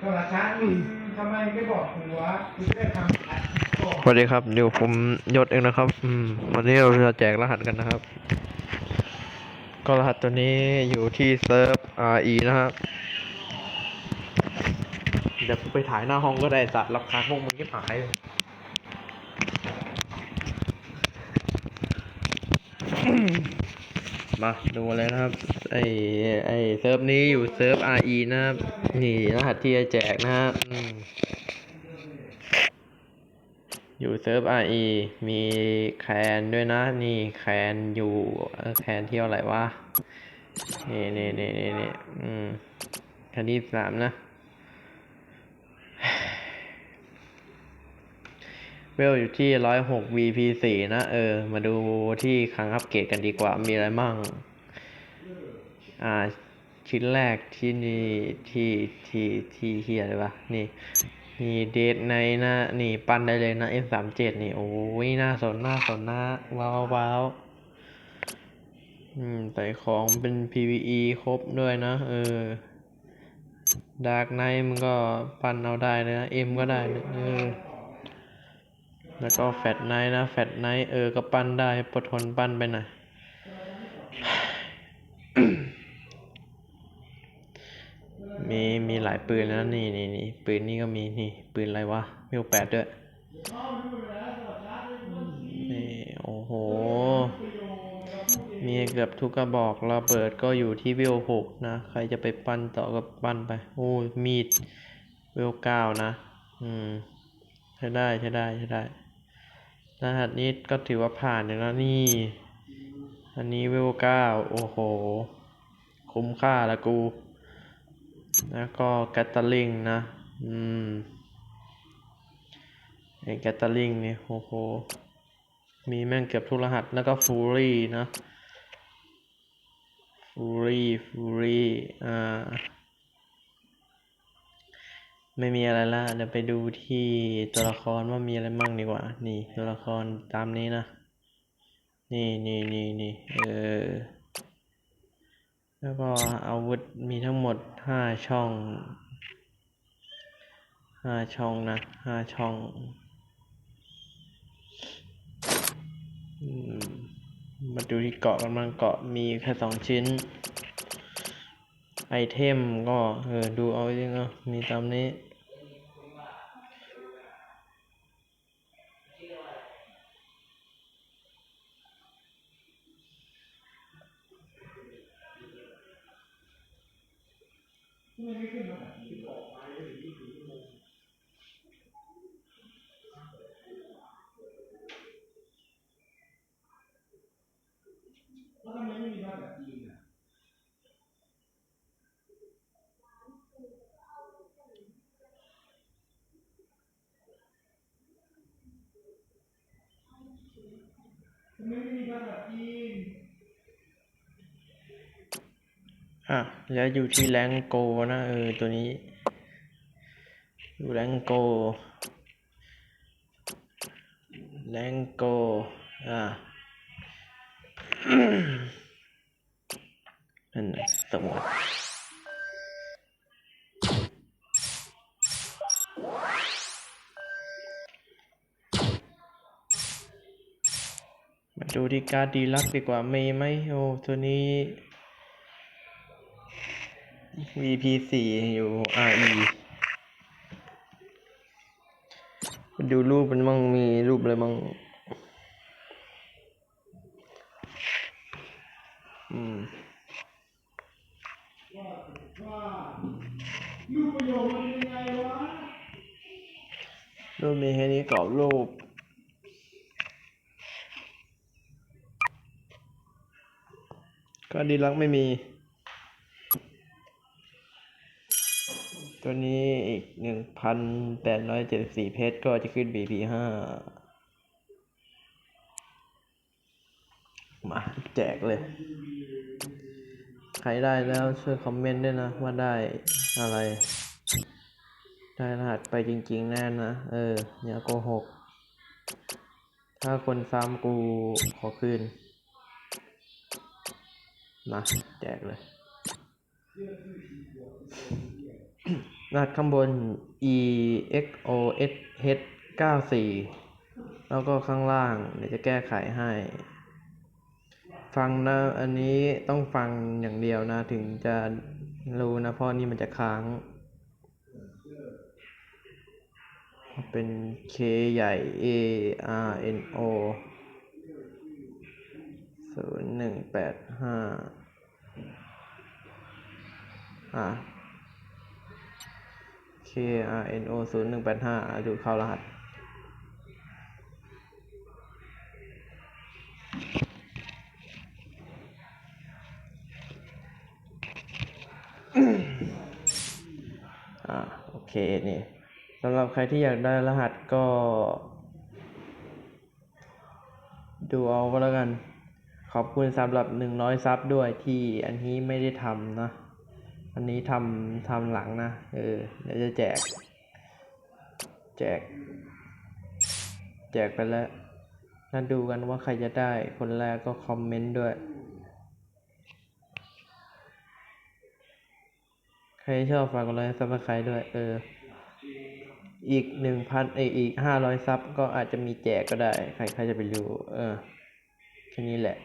โทรศัพท์ทำไมไม่บอกกูวะกูจะได้ทำอัดคลิปก่อนสวัสดีครับเดี๋ยวผมยศเองนะครับ อืม วันนี้เราจะแจกรหัสกันนะครับ ก็รหัสตัวนี้อยู่ที่เซิร์ฟ RE นะครับ เดี๋ยวกูไปถ่ายหน้าห้องก็ได้สัตว์ราคาพวกมึงก็หายเลย มาดูเลยนะครับ ไอไอเซิร์ฟนี้อยู่เซิร์ฟ RE นะครับ นี่รหัสที่จะแจกนะครับอยู่เซิร์ฟ RE มีแคนด้วยนะ นี่แคนอยู่แคนเที่ยวอะไรวะ นี่นี่นี่นี่นี่อืมแคนที่สามนะ เวลอยู่ที่ร้อยหก VP สี่นะ เออ มาดูที่ครั้งอัปเกรดกันดีกว่า มีอะไรมั่ง อ่า ชิ้นแรกที่นี่ที่ที่ที่เฮียอะไรวะนี่นี่เดทในนะ นี่ปั้นได้เลยนะ F สามเจ็ดนี่ โอ้ยน่าสนน่าสนนะว้าวว้าวอืมใส่ของเป็น PVE ครบด้วยนะ เออดาร์กไนท์มันก็ปั้นเอาได้นะ M ก็ได้นะเออ แล้วก็แฟตไนท์นะ แฟตไนท์เออ ก็ปั้นได้ปทนปั้นไปหน่อยมีมีหลายปืนนะนี่นี่นี่ปืนนี่ก็มีนี่ ปืนอะไรวะมิวแปดด้วยนี่โอ้โห มีเกือบทุกกระบอกระเบิดก็อยู่ที่วิวหกนะ ใครจะไปปั้นต่อก็ปั้นไป โอ้มีดวิวเก้านะ อืม ใช้ได้ใช้ได้ใช้ได้ รหัสนี้ก็ถือว่าผ่านอยู่แล้วนี่ อันนี้เวลเก้าโอ้โห คุ้มค่าละกู แล้วก็แกตเตอร์ลิงนะ อืมไอแกตเตอร์ลิงนี่โอ้โห มีแม่งเกือบทุกรหัส แล้วก็ฟูรี่นะ ฟูรี่ ฟูรี่ อ่า ไม่มีอะไรละเดี๋ยวไปดูที่ตัวละครว่ามีอะไรมั่งดีกว่า นี่ตัวละครตามนี้นะ นี่นี่นี่นี่เออ แล้วก็อาวุธมีทั้งหมดห้าช่องห้าช่องนะห้าช่องอืมมาดูที่เกาะกันบ้างเกาะมีแค่สองชิ้น ไอเทมก็เออดูเอาเองเนาะมีตามนี้อ่ อะแล้วอยู่ที่แรงโกนะเออตัวนี้ อยู่แรงโก แรงโก อะนั่นนะสมอง มาดูที่การ์ดดีลักดีกว่ามีไหมโอ้ตัวนี้ VP สี่อยู่ RE มาดูรูปมันมั่งมีรูปอะไรมั่งอืมรูปประโยคมันยังไงวะรูปมีแค่นี้กรอบรูป ก็ดีลักไม่มี ตัวนี้อีกหนึ่งพันแปดร้อยเจ็ดสี่เพชรก็จะขึ้น BP ห้ามาแจกเลย ใครได้แล้วช่วยคอมเมนต์ด้วยนะ ว่าได้อะไร ได้รหัสไปจริง ๆ แน่นะ เออ อย่าโกหก ถ้าคนซ้ำกูขอคืน นะแจกเลยรหัสข้างบน e x o s h 94 แล้วก็ข้างล่าง เดี๋ยวจะแก้ไขให้ ฟังนะ อันนี้ต้องฟังอย่างเดียวนะ ถึงจะรู้นะ เพราะนี่มันจะค้าง เป็น k ใหญ่ a r n o 0185 อ่า K R N O ศูนย์หนึ่งแปดห้าดูเข้ารหัส อ่า โอเค นี่สำหรับใครที่อยากได้รหัสก็ ดูเอาก็แล้วกัน ขอบคุณสำหรับหนึ่งร้อยซับด้วยที่อันนี้ไม่ได้ทำนะ อันนี้ทำทำหลังนะ เออ เดี๋ยวจะแจก แจก แจกไปแล้วน่าดูกันว่าใครจะได้ คนแรกก็คอมเมนต์ด้วย ใครชอบฝากกดไลค์ซับสไครต์ด้วย เออ อีกหนึ่งพันเออีกห้าร้อยซับก็อาจจะมีแจกก็ได้ ใครใครจะไปรู้ เออ แค่นี้แหละ